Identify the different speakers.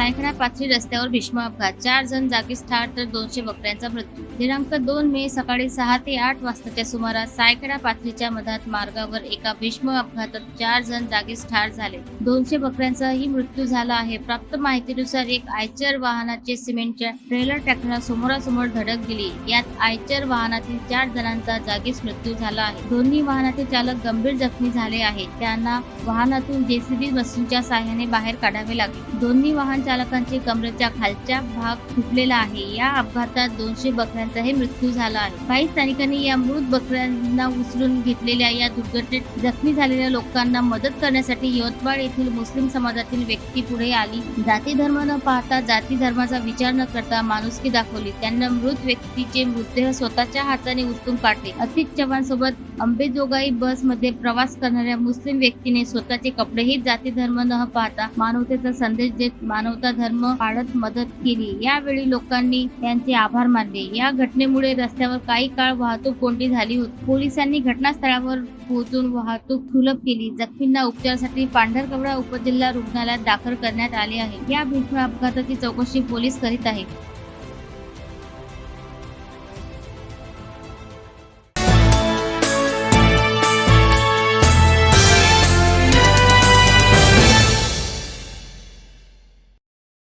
Speaker 1: सायखडा पाथरी रस्त्यावर भीष्म अपघात. चार जण जागीच ठार तर दोनशे बकऱ्यांचा मृत्यू. दिनांक दोन मे सकाळी सहा ते आठ वाजताच्या सुमारास सायकडा पाथरीच्या मधात मार्गावर एका भीष्म अपघातात चार जण जागीच ठार झाले. दोनशे बकऱ्यांचाही मृत्यू झाला आहे. प्राप्त माहितीनुसार एक आयचर वाहनाचे सिमेंटच्या ट्रेलर ट्रॅक्टरला समोरासमोर धडक दिली. यात आयचर वाहनातील चार जणांचा जागीच मृत्यू झाला आहे. दोन्ही वाहनाचे चालक गंभीर जखमी झाले आहेत. त्यांना वाहनातून जेसीबी मशीनच्या साहाय्याने बाहेर काढावे लागले. दोन्ही वाहन चालकांचे कमरेच्या खालच्या भाग फुटलेला आहे. या अपघातात दोनशे बकऱ्यांचाही मृत्यू झाला आहे. काही स्थानिकांनी या मृत बकऱ्यांना उचलून घेतलेल्या या दुर्घटनेत जखमी झालेल्या लोकांना मदत करण्यासाठी यवतमाळ येथील मुस्लिम समाजातील व्यक्ती पुढे आली. जाती धर्म न पाहता जाती धर्माचा विचार न करता माणुसकी दाखवली. त्यांना मृत व्यक्तीचे मृतदेह स्वतःच्या हाताने उचलून काढले. अतिक चव्हाण सोबत अंबेजोगाई बसमध्ये प्रवास करणाऱ्या मुस्लिम व्यक्तीने स्वतःचे कपडेही जाती धर्म न पाहता मानवतेचा संदेश देत मानव मानवता धर्म पाळत मदत केली. यावेळी लोकांनी त्यांचे आभार मानले. या घटनेमुळे रस्त्यावर काही काळ वाहतूक कोंडी झाली होती. पोलिसांनी घटनास्थळावर पोहोचून वाहतूक सुलभ केली. जखमींना उपचारासाठी पांढरकवडा उपजिल्हा रुग्णालयात दाखल करण्यात आले आहे. या भीषण अपघाताची चौकशी पोलीस करीत आहेत.